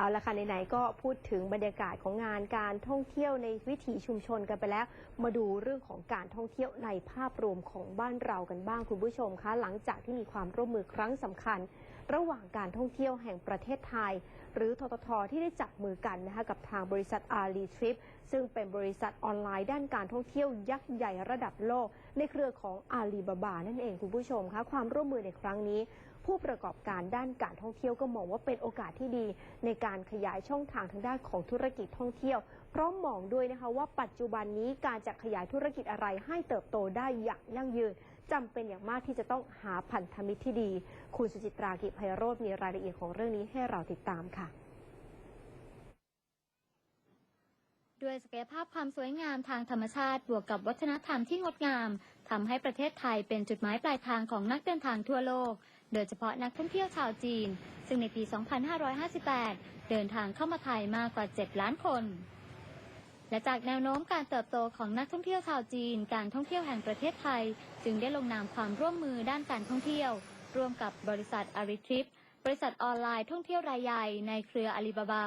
เอาละค่ะไหนๆก็พูดถึงบรรยากาศของงานการท่องเที่ยวในวิถีชุมชนกันไปแล้ว มาดูเรื่องของการท่องเที่ยวในภาพรวมของบ้านเรากันบ้างคุณผู้ชมคะหลังจากที่มีความร่วมมือครั้งสำคัญ ระหว่างการท่องเที่ยวแห่งประเทศไทย หรือทททที่ได้จับมือกันนะคะกับทางบริษัทอารีทริปซึ่งเป็นบริษัทออนไลน์ด้านการท่องเที่ยวยักษ์ใหญ่ระดับโลก ในเครือของอาลีบาบานั่นเองคุณผู้ชมคะความร่วมมือในครั้งนี้ ผู้ประกอบการด้านการท่องเที่ยวก็มองว่าเป็นโอกาสที่ดี ในการขยายช่องทางทางด้านของธุรกิจท่องเที่ยว พราะมมองด้วยนะคะว่าปัจจุบันนี้การจะขยายธุรกิจอะไรให้เติบโตได้อย่างยั่งยืนจำเป็นอย่างมากที่จะต้องหาพันธมิตรที่ดี คุณสุจิตรากิจไพโรธมีรายละเอียดของเรื่องนี้ให้เราติดตามค่ะด้วยศักยภาพความสวยงามทางธรรมชาติบวกกับวัฒนธรรมที่งดงามทำให้ประเทศไทยเป็นจุดหมายปลายทางของนักเดินทางทั่วโลก โดยเฉพาะนักท่องเที่ยวชาวจีน ซึ่งในปี 2558 เดินทางเข้ามาไทยมากกว่า 7 ล้านคน และจากแนวโน้มการเติบโตของนักท่องเที่ยวชาวจีน การท่องเที่ยวแห่งประเทศไทย จึงได้ลงนามความร่วมมือด้านการท่องเที่ยว ร่วมกับบริษัทอาริทริปบริษัทออนไลน์ท่องเที่ยวรายใหญ่ในเครืออาลีบาบา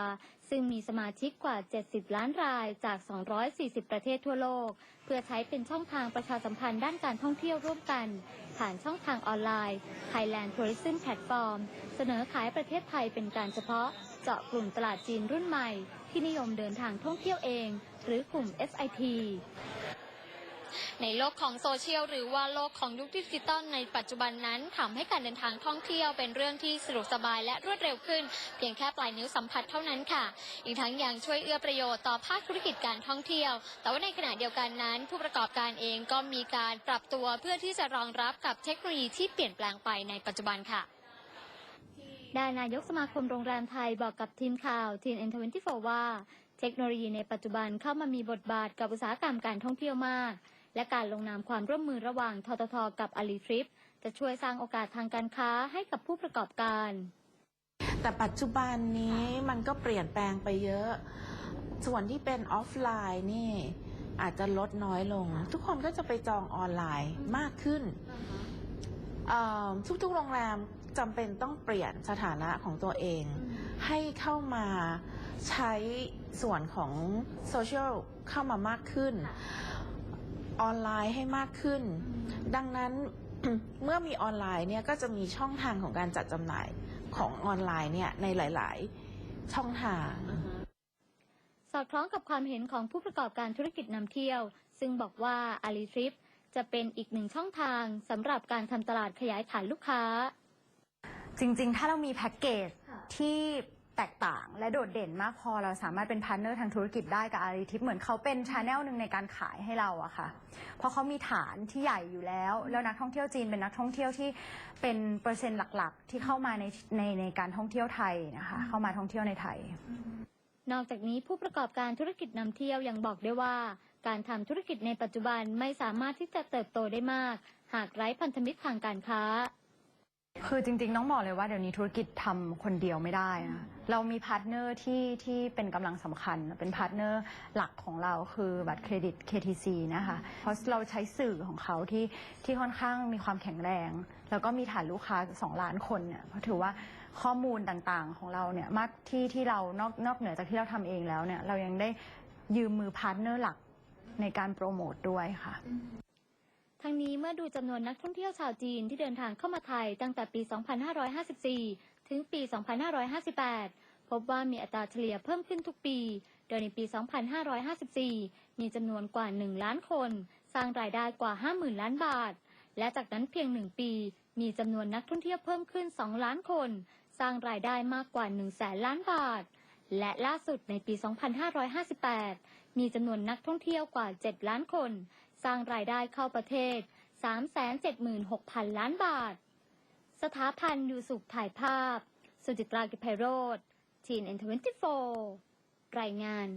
ซึ่งมีสมาชิกกว่า 70 ล้านรายจาก 240 ประเทศทั่วโลก เพื่อใช้เป็นช่องทางประชาสัมพันธ์ด้านการท่องเที่ยวร่วมกัน ผ่านช่องทางออนไลน์ Thailand Tourism Platform เสนอขายประเทศไทยเป็นการเฉพาะ เจาะกลุ่มตลาดจีนรุ่นใหม่ ที่นิยมเดินทางท่องเที่ยวเอง หรือกลุ่ม SIT ในโลกของโซเชียลหรือว่าโลกของยุคดิจิตอลในปัจจุบันนั้นทำให้การเดินทางท่องเที่ยวเป็นเรื่องที่สะดวกสบายและรวดเร็วขึ้น เพียงแค่ปลายนิ้วสัมผัสเท่านั้นค่ะ อีกทั้งยังช่วยเอื้อประโยชน์ต่อภาคธุรกิจการท่องเที่ยว แต่ว่าในขณะเดียวกันนั้น ผู้ประกอบการเองก็มีการปรับตัวเพื่อที่จะรองรับกับเทคโนโลยีที่เปลี่ยนแปลงไปในปัจจุบันค่ะด้านนายกสมาคมโรงแรมไทยบอกกับทีมข่าวทีนเอ็นทเวนตี้โฟว่า เทคโนโลยีในปัจจุบันเข้ามามีบทบาทกับอุตสาหกรรมการท่องเที่ยวมาก และการลงนามความร่วมมือระหว่างทททกับอาลีทริปจะช่วยสร้างโอกาสทางการค้าให้กับผู้ประกอบการ แต่ปัจจุบันนี้มันก็เปลี่ยนแปลงไปเยอะ ส่วนที่เป็นออฟไลน์นี่อาจจะลดน้อยลง ทุกคนก็จะไปจองออนไลน์มากขึ้น ทุกๆโรงแรมจำเป็นต้องเปลี่ยนสถานะของตัวเอง ให้เข้ามาใช้ส่วนของโซเชียลเข้ามามากขึ้น ออนไลน์ให้มากขึ้น ดังนั้นเมื่อมีออนไลน์เนี่ยก็จะมีช่องทางของการจัดจำหน่ายของออนไลน์เนี่ยในหลาย ๆ ช่องทาง สอดคล้องกับความเห็นของผู้ประกอบการธุรกิจนำเที่ยว ซึ่งบอกว่าอาลีทริปจะเป็นอีกหนึ่งช่องทางสำหรับการทำตลาดขยายฐานลูกค้า จริง ๆ ถ้าเรามีแพ็กเกจที่ แตกต่างและโดดเด่นมากพอเราสามารถเป็นพาร์ทเนอร์ทางธุรกิจได้กับอารีทิปเหมือนเขาเป็นชาแนลหนึ่งในการขายให้เราอะค่ะ เพราะเขามีฐานที่ใหญ่อยู่แล้ว แล้วนักท่องเที่ยวจีนเป็นนักท่องเที่ยวที่เป็นเปอร์เซ็นต์หลักๆ ที่เข้ามาในในในการท่องเที่ยวไทยนะคะเข้ามาท่องเที่ยวในไทย นอกจากนี้ผู้ประกอบการธุรกิจนำเที่ยวยังบอกได้วยว่า การทำธุรกิจในปัจจุบันไม่สามารถที่จะเติบโตได้มาก หากไร้พันธมิตรทางการค้า คือจริงๆต้องบอกเลยว่าเดี๋ยวนี้ธุรกิจทำคนเดียวไม่ได้นะเรามีพาร์ทเนอร์ที่ที่เป็นกำลังสำคัญ เป็นพาร์ทเนอร์หลักของเราคือบัตรเครดิต KTC นะคะ เพราะเราใช้สื่อของเขาที่ที่ค่อนข้างมีความแข็งแรง แล้วก็มีฐานลูกค้า 2 ล้านคนเนี่ยเพราะถือว่าข้อมูลต่างๆของเราเนี่ยมากที่ที่เรานอกนอกเหนือจากที่เราทำเองแล้วเนี่ยเรายังได้ยืมมือพาร์ทเนอร์หลักในการโปรโมทด้วยค่ะ ทั้งนี้เมื่อดูจำนวนนักท่องเที่ยวชาวจีนที่เดินทางเข้ามาไทยตั้งแต่ปี 2554 ถึงปี 2558 พบว่ามีอัตราเฉลี่ยเพิ่มขึ้นทุกปี โดยในปี 2554 มีจำนวนกว่า 1 ล้านคน สร้างรายได้กว่า 50,000 ล้านบาท และจากนั้นเพียง 1 ปี มีจำนวนนักท่องเที่ยวเพิ่มขึ้น 2 ล้านคน สร้างรายได้มากกว่า1แสนล้านบาท และล่าสุดในปี 2558 มีจำนวนนักท่องเที่ยวกว่า 7 ล้านคน สร้างรายได้เข้าประเทศ 376,000 ล้านบาท สถาพันธ์อยู่สุขถ่ายภาพ สุจิตรากิไพโรธทีนเอ็นทเวนตี้โฟรายงาน